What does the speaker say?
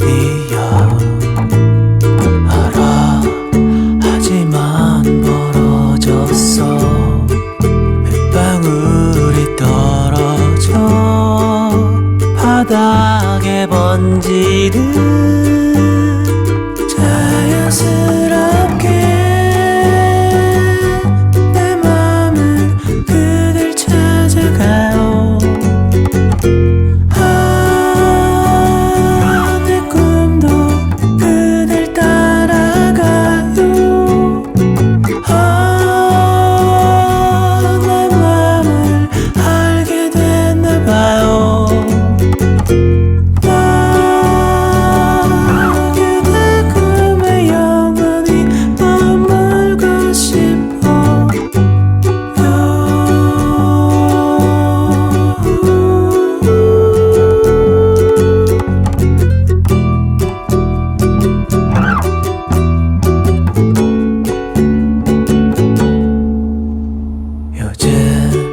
줄이야 알아. 하지만 멀어졌어. 빗방울이 떨어져. 바닥에 번지듯 자연스러운 街